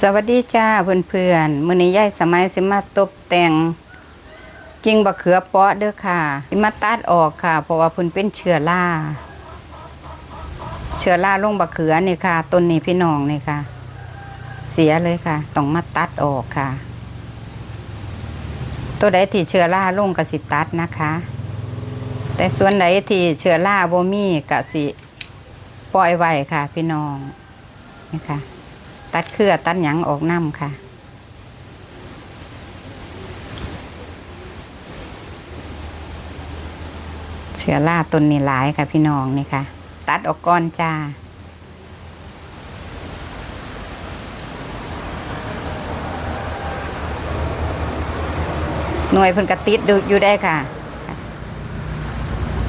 สวัสดีจ้าเพื่อนๆมื้อนี้ยายสมัยสิมาตกแต่งกิ่งบะเขือเปาะเด้อค่ะสิมาตัดออกค่ะ เพราะว่าเพิ่นเป็นเชื้อราเชื้อราลงบะเขือนี่ค่ะต้นนี้พี่น้องนี่ค่ะ เสียเลยค่ะ ต้องมาตัดออกค่ะ ตัวใดที่เชื้อราลงกสิตัดนะคะ แต่ส่วนใดที่เชื้อราบ่มีกสิปล่อยไว้ค่ะ พี่น้องนี่ค่ะ ตัดเครือตัดหยังออกน้ำค่ะเชื้อราต้นนี้หลายค่ะพี่น้องนี่ค่ะ ตัดออกก้อนจ้าหน่วยเพิ่นกระติดดูอยู่ได้ค่ะ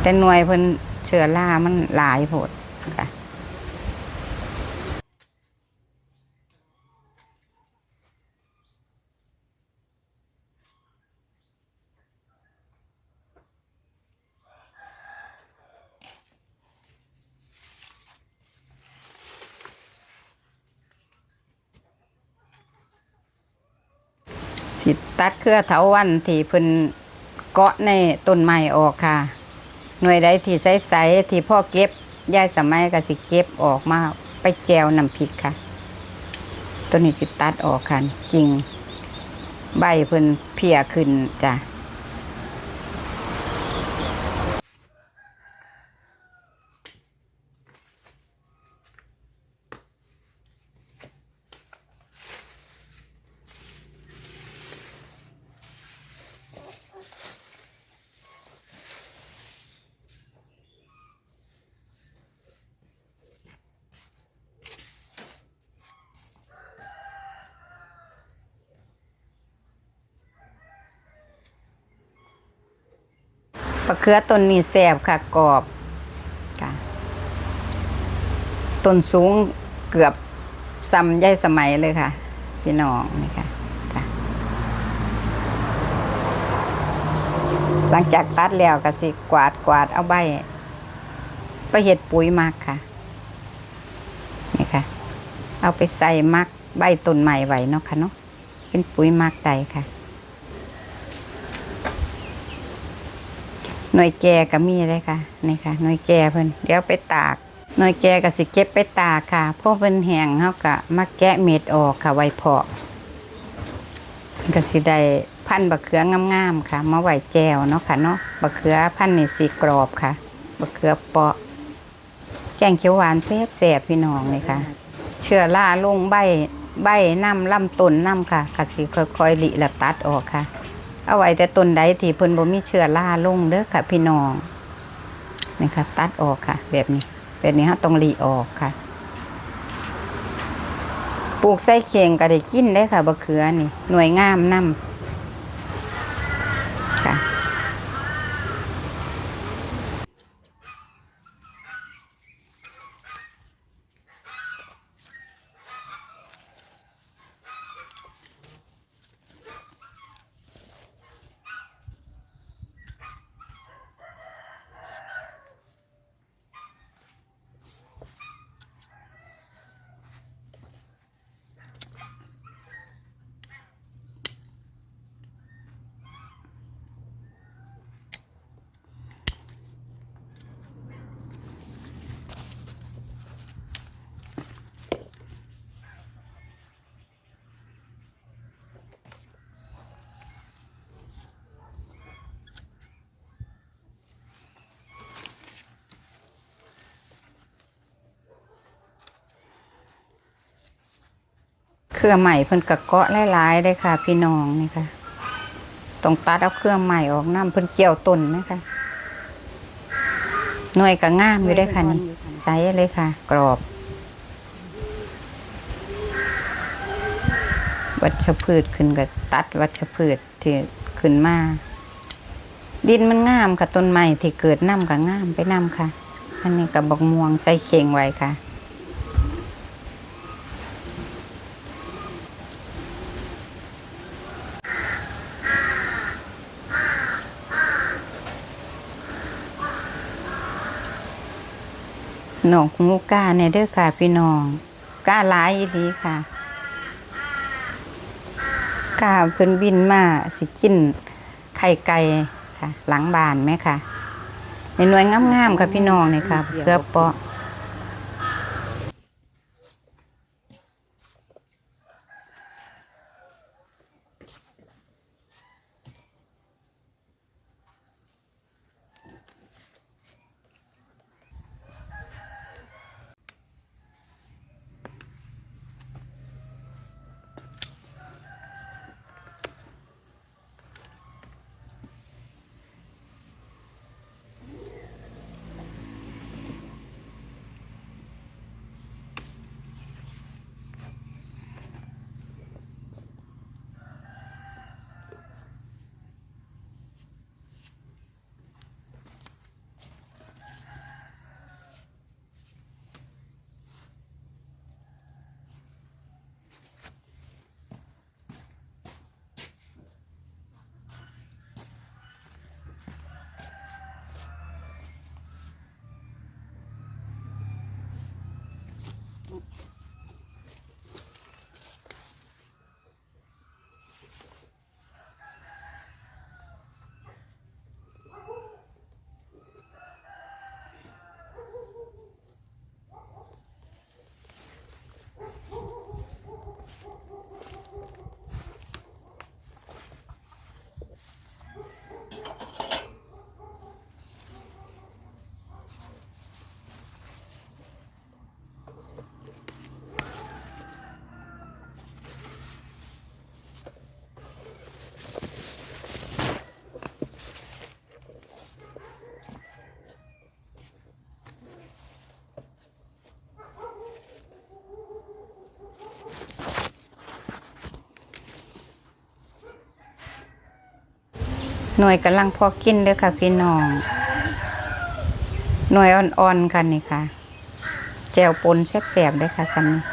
แต่หน่วยเพิ่นเชื้อรามันหลายโพดค่ะ สิตัดเครือเถาวันที่เพิ่นเกาะในต้นไม้ออกค่ะ หน่วยใดที่ใสๆที่พ่อเก็บยายสมัยก็สิเก็บออกมาไปแจวน้ำพริกค่ะต้นนี้สิตัดออกค่ะจริงใบเพิ่นเพียขึ้นจ้ะ ปะเขือต้นนี้แสบค่ะกรอบค่ะต้นสูงเกือบซ้ำยายสมัยเลยค่ะ พี่น้องนี่ค่ะจ้ะหลังจากตัดแล้วก็สิกวาดกวาดเอาใบไปเห็ดปุ๋ยมักค่ะนี่ค่ะ เอาไปใส่มักใบต้นใหม่ไว้เนาะค่ะเนาะเป็นปุ๋ยมักใดค่ะ หน่วยแก่ก็มีเลยค่ะนี่ค่ะหน่วยแก่เพิ่นเดี๋ยวไปตากหน่วยแก่ก็สิเก็บไปตากค่ะพวกเพิ่นแห้งเฮาก็มาแกะเม็ดออกค่ะไว้เพาะก็สิได้พันธุ์บะเขืองามๆค่ะมาไว้แจวเนาะค่ะเนาะบะเขือพันธุ์นี่สีกรอบค่ะบะเขือเปาะ แกงเขียวหวานแซ่บๆพี่น้องเลยค่ะ เชื้อราลงใบใบน้ำลำต้นน้ำค่ะก็สิค่อยๆหลิละตัดออกค่ะ เอาไว้แต่ต้นใดที่เพิ่นบ่มีเชื้อราลงเด้อค่ะพี่น้องนี่ค่ะตัดออกค่ะ แบบนี้ แบบนี้ฮะต้องหลีออกค่ะ ปลูกใส่เข่งก็ได้กินได้ค่ะบะเขือนี่ หน่วยงามนำ เครือใหม่เพิ่นกะเกาะหลายๆได้ค่ะ พี่น้องนี่ค่ะต้องตัดเอาเครือใหม่ออกน้ำเพิ่นเกี่ยวต้นนะคะหน่วยก็งามอยู่ได้อค่ะนี่ใสเลยค่ะ กรอบ วัชพืชขึ้นก็ตัดวัชพืชที่ขึ้นมา ดินมันงามค่ะต้นไม้ที่เกิดน้ำก็งามไปน้ำค่ะ อันนี้กับบักม่วงใส่เข่งไว้ค่ะ น้องมูก้าเนี่ยเด้อค่ะพี่น้องก้าร้ายอีหลีค่ะก้าเพิ่นบินมาสิกินไข่ไก่ค่ะ หลังบานไหมค่ะ ในหน่วยงามๆค่ะพี่น้องเนี่ยค่ะเพื่อเปาะ หน่วยกำลังพอกินเด้อค่ะ พี่น้อง หน่วยอ่อนๆค่ะนี่ค่ะ แจวปนแซ่บๆเด้อค่ะสันนี้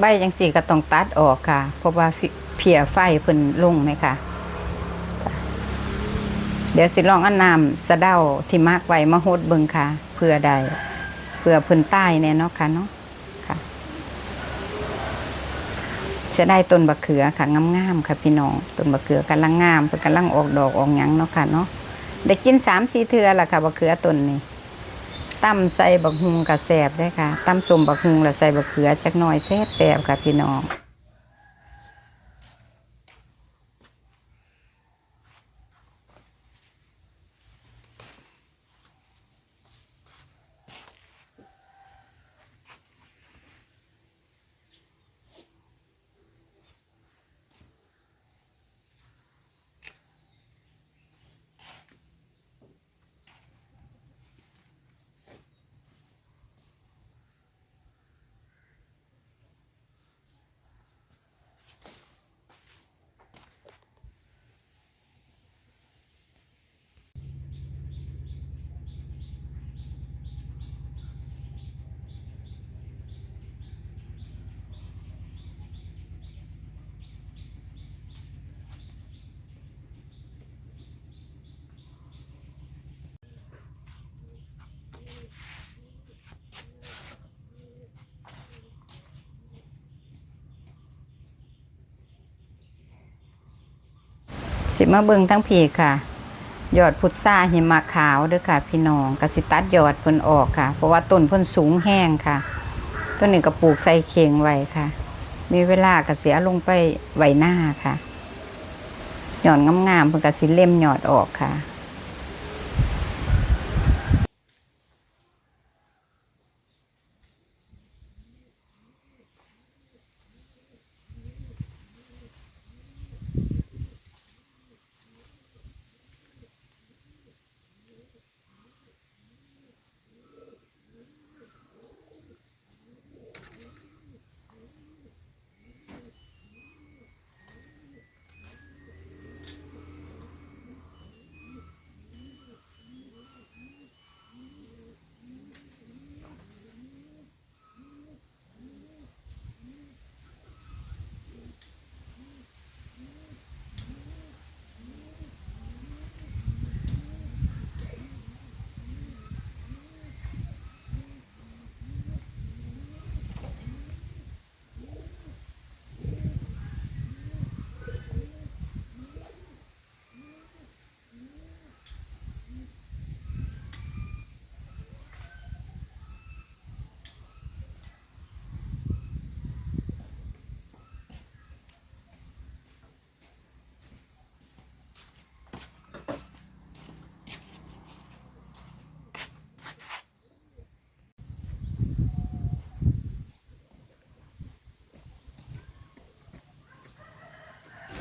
ใบจังสี่ก็ต้องตัดออกค่ะ เพราะว่าเพียไฟเพิ่นลงไหมค่ะ เดี๋ยวสิลองอันนำสะเดาที่มากไว้มาโฮดเบิงค่ะ เพื่อใดเพื่อเพิ่นใต้แน่เนาะค่ะเนาะค่ะจะได้ต้นบะเขือค่ะงามๆค่ะพี่น้องต้นบะเขือกำลังงามเพิ่นกำลังออกดอกออกหยังเนาะค่ะเนาะได้กินสามสี่เทือละค่ะบะเขือต้นนี้ ตำใส่บักฮุงกับแสบได้อค่ะตำสมบักฮุงแล้วใส่บักเขือจักหน่อยแซ่บแสบค่ะพี่น้อง สิมาเบิ่งทั้งผีค่ะ ยอดพุทราหิมะขาวเด้อค่ะ พี่น้องกสิตัดยอดเพิ่นออกค่ะ เพราะว่าต้นเพิ่นสูงแห้งค่ะ ต้นนี้ก็ปลูกใส่เข่งไว้ค่ะ มีเวลาก็เสียลงไปไว้หน้าค่ะหยอดงามๆเพิ่นก็สิเล่มหยอดออกค่ะ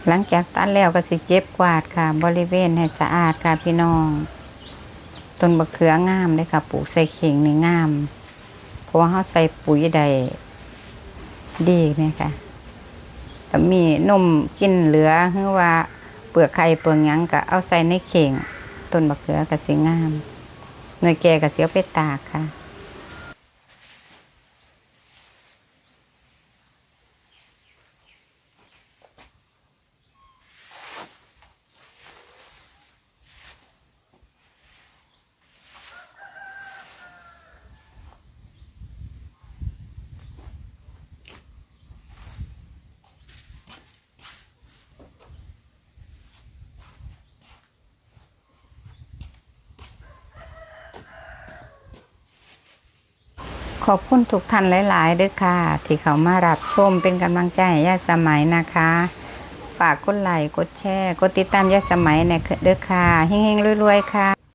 หลังจากตัดแล้วก็สิเก็บกวาดค่ะ บริเวณให้สะอาดค่ะพี่น้อง ต้นบะเขืองามเลยค่ะ ปลูกใส่เข่งนี่งาม เพราะว่าเขาใส่ปุ๋ยใดดีไหมคะถ้ามีนมกินเหลือหรือว่าเปลือกไข่เปลือกยังก็เอาใส่ในเข่ง ต้นบะเขือก็สิงาม หน่วยแก่ก็เสียไปตากค่ะ ขอบคุณทุกท่านหลาย ๆ ด้วยค่ะ ที่เขามารับชมเป็นกำลังใจให้ยาสมัยนะคะ ฝากกดไลค์กดแชร์ กดติดตามยาสมัยเนี่ยเด้อค่ะเฮงๆรวย ๆ ค่ะ